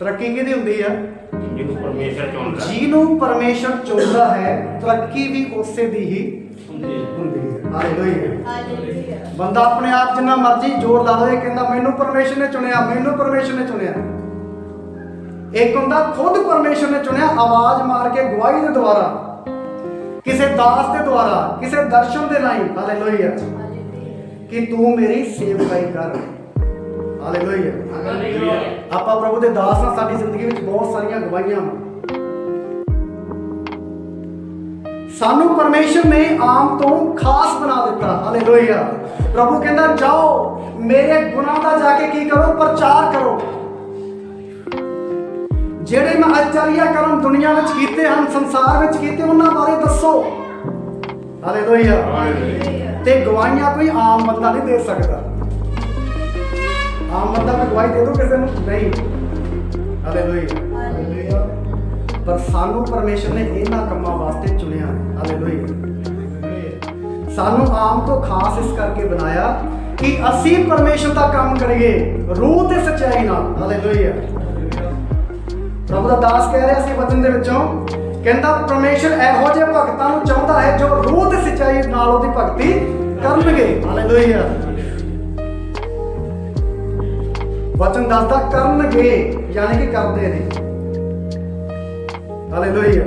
ਤਰੱਕੀ ਕਿਹਦੀ ਹੁੰਦੀ ਆ? ਜਿਹਨੂੰ ਪਰਮੇਸ਼ਰ ਚੁਣਦਾ। ਜਿਹਨੂੰ ਪਰਮੇਸ਼ਰ ਚੁਣਦਾ ਹੈ ਤਰੱਕੀ ਵੀ ਉਸੇ ਦੀ ਹੀ ਹੁੰਦੀ ਹੈ। ਹੁੰਦੀ ਹੈ। ਹਾਲੇਲੂਇਆ ਹਾਲੇਲੂਇਆ ਬੰਦਾ ਆਪਣੇ ਆਪ ਜਿੰਨਾ ਮਰਜ਼ੀ ਜ਼ੋਰ ਲਾ ਲਵੇ ਕਹਿੰਦਾ ਮੈਨੂੰ ਪਰਮੇਸ਼ਰ ਨੇ ਚੁਣਿਆ ਮੈਨੂੰ ਪਰਮੇਸ਼ਰ ਨੇ ਚੁਣਿਆ। ਇੱਕ ਹੁੰਦਾ ਖੁਦ ਪਰਮੇਸ਼ਰ ਨੇ ਚੁਣਿਆ ਆਵਾਜ਼ ਮਾਰ ਕੇ ਗਵਾਹੀ ਦੇ ਦੁਆਰਾ ਕਿਸੇ ਦਾਸ ਦੇ ਦੁਆਰਾ ਕਿਸੇ ਦਰਸ਼ਨ ਦੇ ਰਾਹੀਂ। ਹਾਲੇਲੂਇਆ ਕਿ ਤੂੰ ਮੇਰੀ ਸੇਵਕਾਈ ਕਰ। ਹਾਲੇਲੂਇਆ ਹਾਲੇਲੂਇਆ ਆਪਾਂ ਪ੍ਰਭੂ ਦੇ ਦਾਸ ਹਾਂ ਸਾਡੀ ਜ਼ਿੰਦਗੀ ਵਿੱਚ ਬਹੁਤ ਸਾਰੀਆਂ ਗਵਾਹੀਆਂ। ਸਾਨੂੰ ਪਰਮੇਸ਼ਰ ਨੇ ਆਮ ਤੋਂ ਖਾਸ ਬਣਾ ਦਿੱਤਾ। ਹਾਲੇਲੂਇਆ ਪ੍ਰਭੂ ਕਹਿੰਦਾ ਜਾਓ ਮੇਰੇ ਗੁਨਾਹ ਦਾ ਜਾ ਕੇ ਕੀ ਕਰੋ? ਪ੍ਰਚਾਰ ਕਰੋ। ਜਿਹੜੇ ਮੈਂ ਅਚਾਰੀਆ ਕਰਮ ਦੁਨੀਆ ਵਿੱਚ ਕੀਤੇ ਹਨ ਸੰਸਾਰ ਵਿੱਚ ਕੀਤੇ ਉਹਨਾਂ ਬਾਰੇ ਦੱਸੋ। ਹਾਲੇਲੂਇਆ ਤੇ ਗਵਾਹੀਆਂ ਕੋਈ ਆਮ ਬੰਦਾ ਨਹੀਂ ਦੇ ਸਕਦਾ। ਆਮ ਬੰਦਾ ਕੋਈ ਗਵਾਹੀ ਦੇ ਦੋ ਕਿਸੇ ਨੂੰ? ਨਹੀਂ। ਹਾਲੇਲੂਇਆ ਪਰ ਸਾਨੂੰ ਪਰਮੇਸ਼ਰ ਨੇ ਇਹਨਾਂ ਕੰਮਾਂ ਵਾਸਤੇ ਚੁਣਿਆ ਹਾਲੇਲੂਇਆ ਸਾਨੂੰ ਆਮ ਤੋਂ ਖਾਸ ਇਸ ਕਰਕੇ ਬਣਾਇਆ ਕਿ ਅਸੀਂ ਪਰਮੇਸ਼ਰ ਦਾ ਕੰਮ ਕਰੀਏ, ਰੂਹ ਤੇ ਸੱਚਾਈ ਨਾਲ। ਹਾਲੇਲੂਇਆ ਪ੍ਰਭੂ ਦਾ ਦਾਸ ਕਹਿ ਰਿਹਾ ਸੀ ਵਚਨ ਦੇ ਵਿੱਚੋਂ, ਕਹਿੰਦਾ, ਪਰਮੇਸ਼ਰ ਇਹੋ ਜਿਹੇ ਭਗਤਾਂ ਨੂੰ ਚਾਹੁੰਦਾ ਹੈ ਜੋ ਰੂਹ ਤੇ ਸੱਚਾਈ ਨਾਲ ਉਹਦੀ ਭਗਤੀ ਕਰਨਗੇ। ਹਾਲੇਲੂਇਆ ਵਚਨ ਦੱਸਦਾ ਕਰਨਗੇ ਯਾਨੀ ਕਿ ਕਰਦੇ ਨੇ। ਹਾਲੇਲੂਇਆ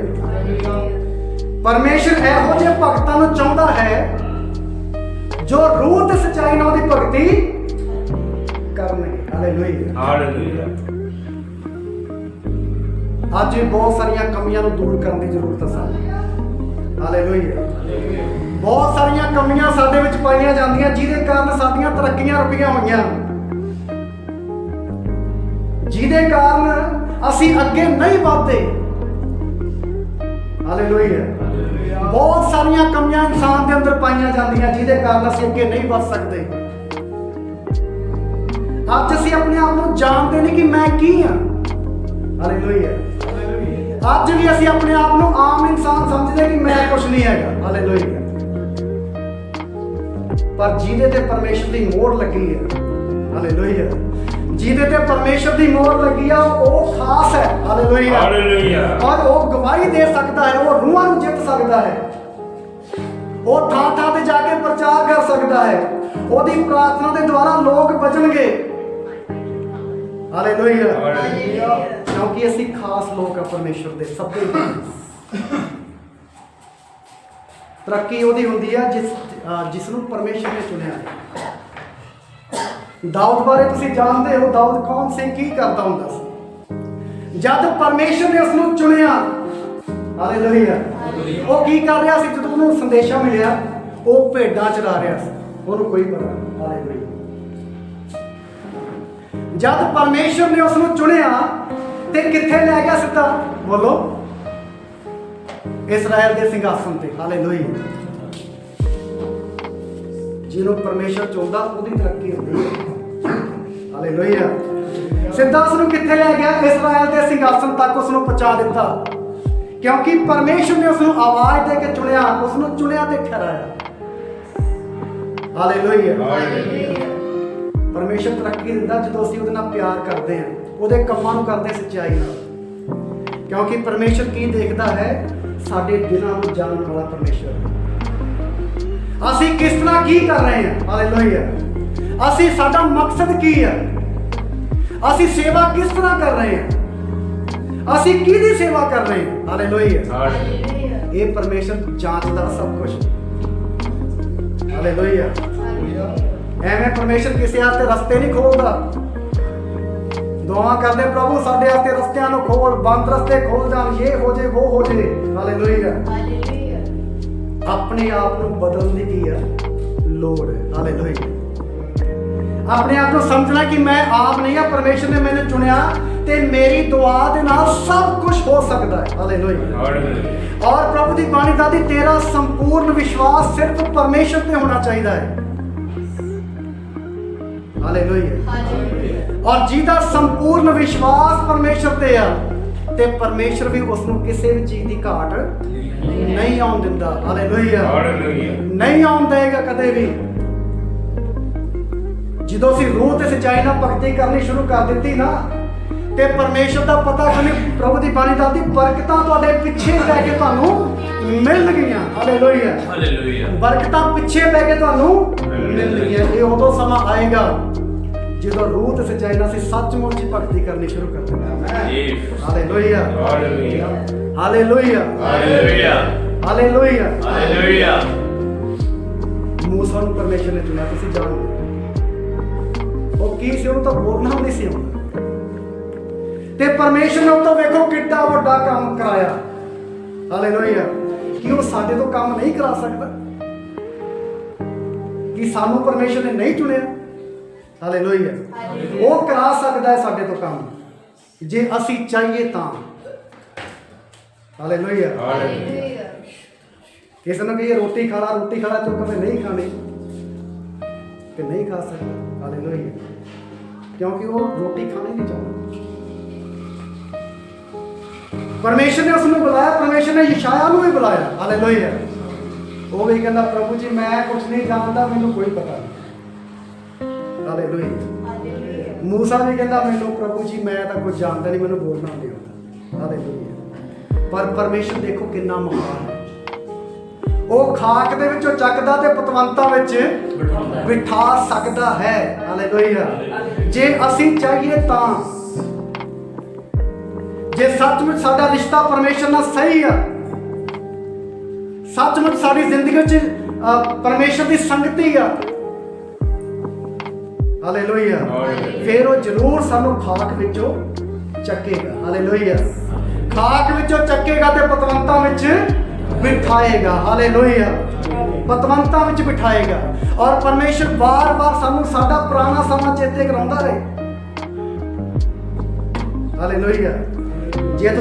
ਪਰਮੇਸ਼ਰ ਇਹੋ ਜਿਹੇ ਭਗਤਾਂ ਨੂੰ ਚਾਹੁੰਦਾ ਹੈ ਜੋ ਰੂਹ ਤੇ ਸੱਚਾਈ ਨਾਲ ਉਹਦੀ ਭਗਤੀ ਕਰਨਗੇ। ਹਾਲੇਲੂਇਆ ਹਾਲੇਲੂਇਆ ਅੱਜ ਬਹੁਤ ਸਾਰੀਆਂ ਕਮੀਆਂ ਨੂੰ ਦੂਰ ਕਰਨ ਦੀ ਜ਼ਰੂਰਤ ਹੈ ਸਾਨੂੰ। ਹਾਲੇਲੂਇਆ ਬਹੁਤ ਸਾਰੀਆਂ ਕਮੀਆਂ ਸਾਡੇ ਵਿੱਚ ਪਾਈਆਂ ਜਾਂਦੀਆਂ ਜਿਹਦੇ ਕਾਰਨ ਸਾਡੀਆਂ ਤਰੱਕੀਆਂ ਰੁਕੀਆਂ ਹੋਈਆਂ। ਜਿਹਦੇ ਕਾਰਨ ਅਸੀਂ ਅੱਗੇ ਨਹੀਂ ਵਧਦੇ। ਹਾਲੇਲੂਇਆ ਬਹੁਤ ਸਾਰੀਆਂ ਕਮੀਆਂ ਇਨਸਾਨ ਦੇ ਅੰਦਰ ਪਾਈਆਂ ਜਾਂਦੀਆਂ ਜਿਹਦੇ ਕਾਰਨ ਅਸੀਂ ਅੱਗੇ ਨਹੀਂ ਵਧ ਸਕਦੇ। ਅੱਜ ਅਸੀਂ ਆਪਣੇ ਆਪ ਨੂੰ ਜਾਣਦੇ ਨਹੀਂ ਕਿ ਮੈਂ ਕੀ ਹਾਂ। ਹਾਲੇਲੂਇਆ ਅੱਜ ਵੀ ਅਸੀਂ ਆਪਣੇ ਆਪ ਨੂੰ ਆਮ ਇਨਸਾਨ ਸਮਝਦੇ ਕਿ ਮੈਂ ਕੁਝ ਨਹੀਂ ਹੈਗਾ। ਹਾਲੇਲੂਇਆ ਪਰ ਜਿਹਦੇ ਤੇ ਪਰਮੇਸ਼ਰ ਦੀ ਮੋਹਰ ਲੱਗੀ ਹੈ ਹਾਲੇਲੂਇਆ ਜਿਹਦੇ ਤੇ ਪਰਮੇਸ਼ਰ ਦੀ ਮੋਹਰ ਲੱਗੀ ਆ ਉਹ ਖਾਸ ਹੈ। ਹਾਲੇਲੂਇਆ ਹਾਲੇਲੂਇਆ ਔਰ ਉਹ ਗਵਾਹੀ ਦੇ ਸਕਦਾ ਹੈ ਉਹ ਰੂਹਾਂ ਨੂੰ ਜਿੱਤ ਸਕਦਾ ਹੈ। ਉਹ ਥਾਂ ਥਾਂ ਤੇ ਜਾ ਕੇ ਪ੍ਰਚਾਰ ਕਰ ਸਕਦਾ ਹੈ। ਉਹਦੀ ਪ੍ਰਾਰਥਨਾ ਦੇ ਦੁਆਰਾ ਲੋਕ ਬਚਣਗੇ। Hallelujah hallelujah. ਕਿਉਂਕਿ ਅਸੀਂ ਖਾਸ ਲੋਕ ਆ ਪਰਮੇਸ਼ਰ ਦੇ ਸਭ ਤੋਂ ਤਰੱਕੀ ਉਹਦੀ ਹੁੰਦੀ ਆ ਜਿਸ ਜਿਸ ਨੂੰ ਪਰਮੇਸ਼ਰ ਨੇ ਚੁਣਿਆ। ਹੈ ਦਾਊਦ ਬਾਰੇ ਤੁਸੀਂ ਜਾਣਦੇ ਹੋ, ਦਾਊਦ ਕੌਣ ਸੀ, ਕੀ ਕਰਦਾ ਹੁੰਦਾ ਸੀ? ਜਦ ਪਰਮੇਸ਼ਰ ਨੇ ਉਸ ਨੂੰ ਚੁਣਿਆ, ਹਾਲੇਲੂਇਆ, ਉਹ ਕੀ ਕਰ ਰਿਹਾ ਸੀ? ਜਦੋਂ ਉਹਨੂੰ ਸੰਦੇਸ਼ਾ ਮਿਲਿਆ, ਉਹ ਭੇਡਾਂ ਚਰਾ ਰਿਹਾ ਸੀ। ਉਹਨੂੰ ਕੋਈ ਪਤਾ ਹਾਲੇਲੂਇਆ। ਜਦ ਪਰਮੇਸ਼ਰ ਨੇ ਉਸ ਨੂੰ ਚੁਣਿਆ ਤੇ ਕਿੱਥੇ ਲੈ ਗਿਆ ਸਿੱਧਾ? ਬੋਲੋ। ਇਸਰਾਇਲ ਦੇ ਸਿੰਘਾਸਨ ਤੇ, ਹਾਲੇਲੂਇਆ। ਜਿਹਨੂੰ ਪਰਮੇਸ਼ਰ ਚੁਣਦਾ, ਉਹਦੀ ਤਰੱਕੀ ਹੁੰਦੀ ਹੈ। ਹਾਲੇਲੂਇਆ। ਸਿੱਧਾ ਉਸ ਨੂੰ ਕਿੱਥੇ ਲੈ ਗਿਆ? ਇਸਰਾਇਲ ਦੇ ਸਿੰਘਾਸਨ ਤੱਕ ਉਸ ਨੂੰ ਪਹੁੰਚਾ ਦਿੱਤਾ। ਕਿਉਂਕਿ ਪਰਮੇਸ਼ਰ ਨੇ ਉਸ ਨੂੰ ਆਵਾਜ਼ ਦੇ ਕੇ ਚੁਣਿਆ ਉਸ ਨੂੰ ਚੁਣਿਆ ਤੇ ਠਹਿਰਾਇਆ। ਹਾਲੇਲੂਇਆ। ਪਰਮੇਸ਼ਰ ਤਰੱਕੀ ਦਿੰਦਾ ਜਦੋਂ ਅਸੀਂ ਉਹਦੇ ਨਾਲ ਪਿਆਰ ਕਰਦੇ ਹਾਂ ਉਹਦੇ ਕੰਮਾਂ ਨੂੰ ਕਰਦੇ ਸੱਚਾਈ ਨਾਲ। ਕਿਉਂਕਿ ਪਰਮੇਸ਼ਰ ਕੀ ਦੇਖਦਾ ਹੈ? ਸਾਡੇ ਦਿਲਾਂ ਨੂੰ ਜਾਣਨ ਵਾਲਾ ਪਰਮੇਸ਼ਰ। ਅਸੀਂ ਕਿਸ ਤਰ੍ਹਾਂ ਕੀ ਕਰ ਰਹੇ ਹਾਂ? ਹਾਲੇਲੂਇਆ। ਅਸੀਂ ਸਾਡਾ ਮਕਸਦ ਕੀ ਹੈ ਅਸੀਂ ਸੇਵਾ ਕਿਸ ਤਰ੍ਹਾਂ ਕਰ ਰਹੇ ਹਾਂ ਅਸੀਂ ਕਿਹਦੀ ਸੇਵਾ ਕਰ ਰਹੇ ਹਾਂ ਹਾਲੇਲੂਇਆ ਹਾਲੇਲੂਇਆ ਇਹ ਪਰਮੇਸ਼ਰ ਜਾਂਚਦਾ ਸਭ ਕੁਝ ਹਾਲੇਲੂਇਆ ਐਵੇਂ ਪਰਮੇਸ਼ਰ ਕਿਸੇ ਵਾਸਤੇ ਰਸਤੇ ਨਹੀਂ ਖੋਲਦਾ। ਦੁਆ ਕਰਦੇ ਪ੍ਰਭੂ ਸਾਡੇ ਵਾਸਤੇ ਰਸਤਿਆਂ ਨੂੰ ਖੋਲ ਬੰਦ ਰਸਤੇ ਖੋਲ ਜਾਣ ਇਹ ਹੋ ਜੇ ਉਹ ਹੋ ਜੇ। ਹਾਲੇਲੂਇਆ ਆਪਣੇ ਆਪ ਨੂੰ ਬਦਲਣ ਦੀ ਕੀ ਆ? ਲੋੜ ਹੈ। ਹਾਲੇਲੂਇਆ ਆਪਣੇ ਆਪ ਨੂੰ ਸਮਝਣਾ ਕਿ ਮੈਂ ਆਪ ਨਹੀਂ ਆ ਪਰਮੇਸ਼ਰ ਨੇ ਮੈਨੂੰ ਚੁਣਿਆ ਤੇ ਮੇਰੀ ਦੁਆ ਦੇ ਨਾਲ ਸਭ ਕੁਝ ਹੋ ਸਕਦਾ ਹੈ। ਹਾਲੇਲੂਇਆ ਹਾਲੇਲੂਇਆ ਔਰ ਪ੍ਰਭੂ ਦੀ ਬਾਣੀ ਦਾ ਦੀ ਤੇਰਾ ਸੰਪੂਰਨ ਵਿਸ਼ਵਾਸ ਸਿਰਫ ਪਰਮੇਸ਼ਰ ਤੇ ਹੋਣਾ ਚਾਹੀਦਾ ਹੈ। ਹਾਲੇਲੂਇਆ ਔਰ ਜਿਹਦਾ ਸੰਪੂਰਨ ਵਿਸ਼ਵਾਸ ਪਰਮੇਸ਼ਰ ਤੇ ਆ ਤੇ ਪਰਮੇਸ਼ਰ ਵੀ ਉਸ ਨੂੰ ਕਿਸੇ ਵੀ ਚੀਜ਼ ਦੀ ਘਾਟ ਨਹੀਂ। ਆਉਣ ਦਿੰਦਾ। ਹਾਲੇਲੂਇਆ ਹਾਲੇਲੂਇਆ ਨਹੀਂ ਆਉਣ ਦੇਗਾ ਕਦੇ ਵੀ। ਜਦੋਂ ਅਸੀਂ ਰੂਹ ਤੇ ਸਚਾਈ ਨਾਲ ਭਗਤੀ ਕਰਨੀ ਸ਼ੁਰੂ ਕਰ ਦਿੱਤੀ ਨਾ ਤੇ ਪਰਮੇਸ਼ਰ ਦਾ ਪਤਾ ਤੁਹਾਨੂੰ ਪ੍ਰਭੂ ਦੀ ਬਾਣੀ ਦੱਸਦੀ ਬਰਕਤਾਂ ਤੁਹਾਡੇ ਪਿੱਛੇ ਪੈ ਕੇ ਤੁਹਾਨੂੰ ਮਿਲਣਗੀਆਂ ਹਾਲੇਲੂਇਆ Hallelujah. ਬਰਕਤਾਂ ਪਿੱਛੇ ਪੈ ਕੇ ਤੁਹਾਨੂੰ ਮਿਲਣਗੀਆਂ। ਮਿਲਣਗੀਆਂ ਇਹ ਉਦੋਂ ਸਮਾਂ ਆਏਗਾ ਜਦੋਂ ਰੂਹ ਤੇ ਸੱਚਾਈ ਨਾਲ ਅਸੀਂ ਸੱਚਮੁੱਚ ਹੀ ਭਗਤੀ ਕਰਨੀ ਸ਼ੁਰੂ ਕਰ ਦੇਵਾਂਗੇ Yes. Hallelujah Hallelujah. Hallelujah Hallelujah. Hallelujah Hallelujah. ਮੂਸਾ ਨੂੰ ਪਰਮੇਸ਼ਰ ਨੇ ਚੁਣਿਆ ਤੁਸੀਂ ਜਾਣਦੇ ਹੋ। ਉਹ ਕੀ ਸੀ ਉਹਨੂੰ ਤਾਂ ਬੋਲਣਾ ਨਹੀਂ ਸੀ ਆਉਂਦਾ ਤੇ ਪਰਮੇਸ਼ਰ ਨੇ ਉਹ ਤੋਂ ਵੇਖੋ ਕਿੱਡਾ ਵੱਡਾ ਕੰਮ ਕਰਾਇਆ। ਹਾਲੇਲੂਇਆ ਕੀ ਉਹ ਸਾਡੇ ਤੋਂ ਕੰਮ ਨਹੀਂ ਕਰਾ ਸਕਦਾ? ਕੀ ਸਾਨੂੰ ਪਰਮੇਸ਼ਰ ਨੇ ਨਹੀਂ ਚੁਣਿਆ? ਹਾਲੇਲੂਇਆ ਉਹ ਕਰਾ ਸਕਦਾ ਹੈ ਸਾਡੇ ਤੋਂ ਕੰਮ। ਜੇ ਅਸੀਂ ਚਾਹੀਏ ਤਾਂ। Hallelujah Hallelujah. ਕਿਸੇ ਨੂੰ ਕਹੀਏ ਰੋਟੀ ਖਾਣਾ ਰੋਟੀ ਖਾਣਾ ਤੂੰ ਕਹੇ ਨਹੀਂ ਖਾਣੀ। ਕਿ ਨਹੀਂ ਖਾ ਸਕਦਾ। ਹਾਲੇਲੂਇਆ ਕਿਉਂਕਿ ਉਹ ਰੋਟੀ ਖਾਣੀ ਨਹੀਂ ਚਾਹੁੰਦਾ। ਪਰਮੇਸ਼ਰ ਨੇ ਉਸ ਨੂੰ ਬੁਲਾਇਆ ਪਰਮੇਸ਼ਰ ਨੇ ਯਸ਼ਾਇਆ ਨੂੰ ਵੀ ਬੁਲਾਇਆ। ਹਾਲੇਲੂਇਆ ਉਹ ਵੀ ਕਹਿੰਦਾ ਪ੍ਰਭੂ ਜੀ ਮੈਂ ਕੁਝ ਨਹੀਂ ਜਾਣਦਾ ਮੈਨੂੰ ਕੋਈ ਪਤਾ ਨਹੀਂ। ਹਾਲੇਲੂਇਆ. ਮੂਸਾ ਵੀ ਕਹਿੰਦਾ ਮੈਨੂੰ ਪ੍ਰਭੂ ਜੀ ਮੈਂ ਤਾਂ ਕੁਝ ਜਾਣਦਾ ਨਹੀਂ ਮੈਨੂੰ ਬੋਲਣਾ ਨਹੀਂ ਆਉਂਦਾ। ਹਾਲੇਲੂਇਆ ਪਰ ਪਰਮੇਸ਼ਰ ਦੇਖੋ ਕਿੰਨਾ ਮਹਾਨ ਹੈ। ਉਹ ਖਾਕ ਦੇ ਵਿੱਚੋਂ ਚੱਕਦਾ ਤੇ ਪਤਵੰਤਾਂ ਵਿੱਚ। ਬਿਠਾ ਸਕਦਾ ਹੈ। ਹਾਲੇਲੂਇਆ ਜੇ ਅਸੀਂ ਚਾਹੀਏ ਤਾਂ ਜੇ ਸੱਚਮੁੱਚ ਸਾਡਾ ਰਿਸ਼ਤਾ ਪਰਮੇਸ਼ਰ ਨਾਲ ਸਹੀ ਆ ਸੱਚਮੁੱਚ ਸਾਡੀ ਜ਼ਿੰਦਗੀ ਵਿੱਚ ਪਰਮੇਸ਼ਰ ਦੀ ਸੰਗਤੀ ਆ ਹਾਲੇਲੂਇਆ। ਫਿਰ ਉਹ ਜ਼ਰੂਰ ਸਾਨੂੰ ਖਾਕ ਵਿੱਚੋਂ ਚੱਕੇਗਾ ਹਾਲੇਲੂਇਆ ਖਾਕ ਵਿੱਚੋਂ ਚੱਕੇਗਾ ਤੇ ਪਤਵੰਤਾਂ ਵਿੱਚ ਬਿਠਾਏਗਾ ਹਾਲੇਲੂਇਆ ਪਤਵੰਤਾਂ ਵਿੱਚ ਬਿਠਾਏਗਾ। ਔਰ ਪਰਮੇਸ਼ਰ ਵਾਰ ਵਾਰ ਸਾਨੂੰ ਸਾਡਾ ਪੁਰਾਣਾ ਸਮਾਂ ਚੇਤੇ ਕਰਾਉਂਦਾ ਰਹੇ। ਹਾਲੇਲੂਇਆ ਜੇ ਤੁਸੀਂ